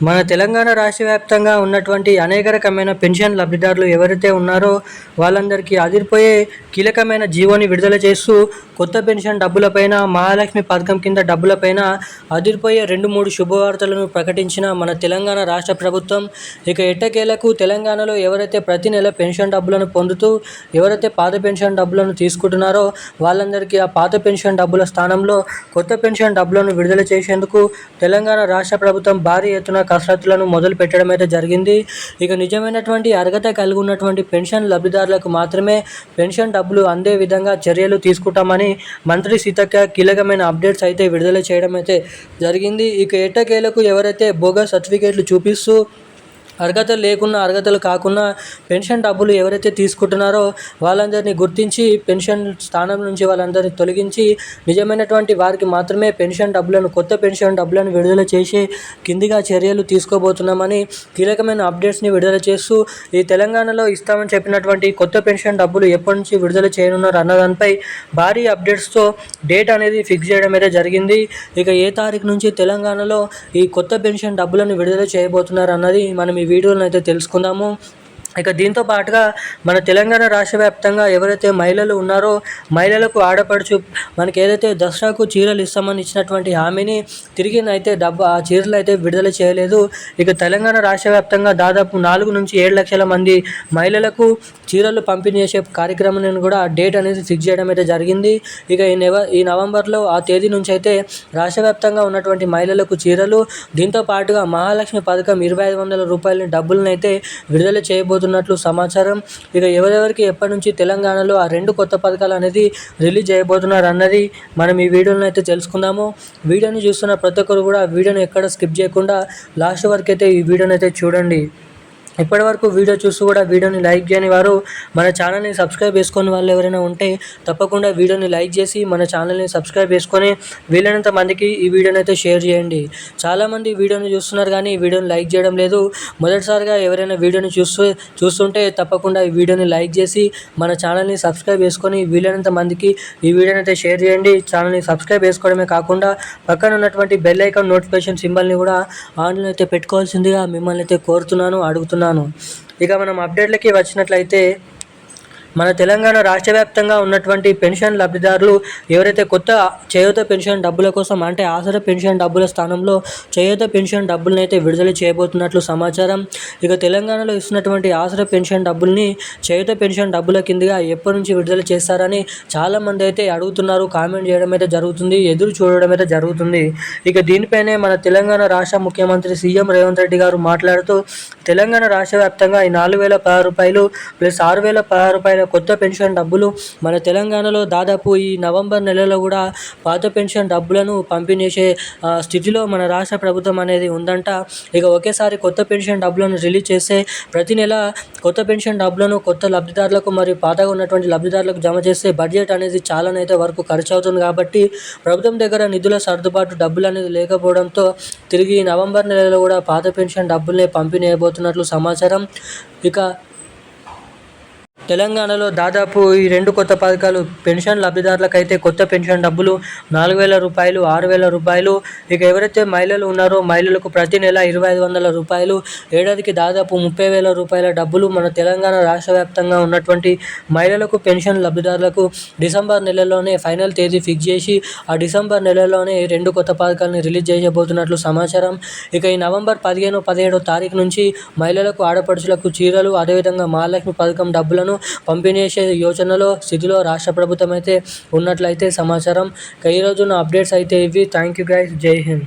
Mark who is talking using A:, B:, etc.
A: మన తెలంగాణ రాష్ట్ర వ్యాప్తంగా ఉన్నటువంటి అనేక రకమైన పెన్షన్ లబ్ధిదారులు ఎవరైతే ఉన్నారో వాళ్ళందరికీ అదిరిపోయే కీలకమైన జీవోని విడుదల చేస్తూ కొత్త పెన్షన్ డబ్బులపైన మహాలక్ష్మి పథకం కింద డబ్బులపైన అదిరిపోయే రెండు మూడు శుభవార్తలను ప్రకటించిన మన తెలంగాణ రాష్ట్ర ప్రభుత్వం ఇక ఎట్టకేలకు తెలంగాణలో ఎవరైతే ప్రతి నెల పెన్షన్ డబ్బులను పొందుతూ ఎవరైతే పాత పెన్షన్ డబ్బులను తీసుకుంటున్నారో వాళ్ళందరికీ ఆ పాత పెన్షన్ డబ్బుల స్థానంలో కొత్త పెన్షన్ డబ్బులను విడుదల చేసేందుకు తెలంగాణ రాష్ట్ర ప్రభుత్వం భారీ ఎత్తున కసరత్తులను మొదలు పెట్టడం అయితే జరిగింది. ఇక నిజమైనటువంటి అర్హత కలిగి ఉన్నటువంటి పెన్షన్ లబ్ధిదారులకు మాత్రమే పెన్షన్ డబ్బులు అందే విధంగా చర్యలు తీసుకుంటామని మంత్రి సీతక్క కీలకమైన అప్డేట్స్ అయితే విడుదల చేయడం అయితే జరిగింది. ఇక ఎట్టకేలకు ఎవరైతే బోగస్ సర్టిఫికేట్లు చూపిస్తూ అర్హతలు లేకున్నా అర్హతలు కాకుండా పెన్షన్ డబ్బులు ఎవరైతే తీసుకుంటున్నారో వాళ్ళందరినీ గుర్తించి పెన్షన్ స్థానం నుంచి వాళ్ళందరినీ తొలగించి నిజమైనటువంటి వారికి మాత్రమే పెన్షన్ డబ్బులను కొత్త పెన్షన్ డబ్బులను విడుదల చేసి కిందిగా చర్యలు తీసుకోబోతున్నామని కీలకమైన అప్డేట్స్ని విడుదల చేస్తూ ఈ తెలంగాణలో ఇస్తామని చెప్పినటువంటి కొత్త పెన్షన్ డబ్బులు ఎప్పటి నుంచి విడుదల చేయనున్నారు అన్నదానిపై భారీ అప్డేట్స్తో డేట్ అనేది ఫిక్స్ చేయడం అయితే జరిగింది. ఇక ఏ తారీఖు నుంచి తెలంగాణలో ఈ కొత్త పెన్షన్ డబ్బులను విడుదల చేయబోతున్నారు అన్నది మనం వీడియోలను అయితే తెలుసుకుందాము. ఇక దీంతో పాటుగా మన తెలంగాణ రాష్ట్ర వ్యాప్తంగా ఎవరైతే మహిళలు ఉన్నారో మహిళలకు ఆడపడుచు మనకి ఏదైతే దసరాకు చీరలు ఇస్తామని ఇచ్చినటువంటి హామీని తిరిగి అయితే డబ్బు ఆ చీరలు అయితే విడుదల చేయలేదు. ఇక తెలంగాణ రాష్ట్ర వ్యాప్తంగా దాదాపు నాలుగు నుంచి ఏడు లక్షల మంది మహిళలకు చీరలు పంపిణీ చేసే కార్యక్రమాన్ని కూడా డేట్ అనేది ఫిక్స్ చేయడం అయితే జరిగింది. ఇక ఈ నెవ ఈ నవంబర్లో ఆ తేదీ నుంచి అయితే రాష్ట్ర వ్యాప్తంగా ఉన్నటువంటి మహిళలకు చీరలు దీంతో పాటుగా మహాలక్ష్మి పథకం ఇరవై ఐదు వందల రూపాయల డబ్బులను అయితే విడుదల చేయబోతున్నట్లు సమాచారం. ఇక ఎవరెవరికి ఎప్పటి నుంచి తెలంగాణలో ఆ రెండు కొత్త పథకాలు అనేది రిలీజ్ చేయబోతున్నారు అన్నది మనం ఈ వీడియోలో అయితే తెలుసుకుందాము. వీడియోని చూస్తున్న ప్రతి ఒక్కరు కూడా వీడియోని ఎక్కడ స్కిప్ చేయకుండా లాస్ట్ వరకు అయితే ఈ వీడియోని అయితే చూడండి. ఇప్పటివరకు వీడియో చూస్తూ కూడా వీడియోని లైక్ చేయని వారు మన ఛానల్ని సబ్స్క్రైబ్ చేసుకుని వాళ్ళు ఎవరైనా ఉంటే తప్పకుండా వీడియోని లైక్ చేసి మన ఛానల్ని సబ్స్క్రైబ్ చేసుకొని వీలైనంత మందికి ఈ వీడియోని అయితే షేర్ చేయండి. చాలామంది వీడియోని చూస్తున్నారు కానీ ఈ వీడియోని లైక్ చేయడం లేదు. మొదటిసారిగా ఎవరైనా వీడియోని చూస్తూ చూస్తుంటే తప్పకుండా ఈ వీడియోని లైక్ చేసి మన ఛానల్ని సబ్స్క్రైబ్ చేసుకొని వీలైనంత మందికి ఈ వీడియోని అయితే షేర్ చేయండి. ఛానల్ని సబ్స్క్రైబ్ చేసుకోవడమే కాకుండా పక్కన ఉన్నటువంటి బెల్ ఐకాన్ నోటిఫికేషన్ సింబల్ని కూడా ఆన్లో అయితే పెట్టుకోవాల్సిందిగా మిమ్మల్ని అయితే కోరుతున్నాను అడుగుతున్నాను. ఇక మనం అప్డేట్లకి వచ్చినట్లయితే మన తెలంగాణ రాష్ట్ర వ్యాప్తంగా ఉన్నటువంటి పెన్షన్ లబ్ధిదారులు ఎవరైతే కొత్త చేయూత పెన్షన్ డబ్బుల కోసం అంటే ఆసర పెన్షన్ డబ్బుల స్థానంలో చేయూత పెన్షన్ డబ్బులను అయితే విడుదల చేయబోతున్నట్లు సమాచారం. ఇక తెలంగాణలో ఇస్తున్నటువంటి ఆసర పెన్షన్ డబ్బుల్ని చేయూత పెన్షన్ డబ్బుల కిందగా ఎప్పటి నుంచి విడుదల చేస్తారని చాలామంది అయితే అడుగుతున్నారు. కామెంట్ చేయడం అయితే జరుగుతుంది ఎదురు చూడడం అయితే జరుగుతుంది. ఇక దీనిపైనే మన తెలంగాణ రాష్ట్ర ముఖ్యమంత్రి సీఎం రేవంత్ రెడ్డి గారు మాట్లాడుతూ తెలంగాణ రాష్ట్ర వ్యాప్తంగా ఈ నాలుగు వేల పదహారు రూపాయలు ప్లస్ ఆరు వేల పదహారు రూపాయల కొత్త పెన్షన్ డబ్బులు మన తెలంగాణలో దాదాపు ఈ నవంబర్ నెలలో కూడా పాత పెన్షన్ డబ్బులను పంపిణీ చేసే స్థితిలో మన రాష్ట్ర ప్రభుత్వం అనేది ఉందంట. ఇక ఒకేసారి కొత్త పెన్షన్ డబ్బులను రిలీజ్ చేస్తే ప్రతి నెల కొత్త పెన్షన్ డబ్బులను కొత్త లబ్ధిదారులకు మరియు పాతగా ఉన్నటువంటి లబ్ధిదారులకు జమ చేస్తే బడ్జెట్ అనేది చాలానైతే వరకు ఖర్చు అవుతుంది కాబట్టి ప్రభుత్వం దగ్గర నిధుల సర్దుబాటు డబ్బులు అనేది లేకపోవడంతో తిరిగి నవంబర్ నెలలో కూడా పాత పెన్షన్ డబ్బుల్ని పంపిణీ అయిపోతున్నట్లు సమాచారం. ఇక తెలంగాణలో దాదాపు ఈ రెండు కొత్త పథకాలు పెన్షన్ లబ్ధిదారులకైతే కొత్త పెన్షన్ డబ్బులు నాలుగు వేల రూపాయలు ఆరు వేల రూపాయలు. ఇక ఎవరైతే మహిళలు ఉన్నారో మహిళలకు ప్రతి నెల ఇరవై ఐదు వందల రూపాయలు. ఏడాదికి దాదాపు ముప్పై వేల రూపాయల డబ్బులు మన తెలంగాణ రాష్ట్ర వ్యాప్తంగా ఉన్నటువంటి మహిళలకు పెన్షన్ లబ్ధిదారులకు డిసెంబర్ నెలలోనే ఫైనల్ తేదీ ఫిక్స్ చేసి ఆ డిసెంబర్ నెలలోనే రెండు కొత్త పథకాలను రిలీజ్ చేయబోతున్నట్లు సమాచారం. ఇక ఈ నవంబర్ పదిహేను పదిహేడో తారీఖు నుంచి మహిళలకు ఆడపడుచులకు చీరలు అదేవిధంగా మహాలక్ష్మి పథకం డబ్బులను పంపిణీ యోచనలో స్థితిలో రాష్ట్ర ప్రభుత్వం అయితే ఉన్నట్లయితే సమాచారం. ఇక ఈరోజు నా అప్డేట్స్ అయితే ఇవి. థ్యాంక్ యూ గైస్ జై హింద్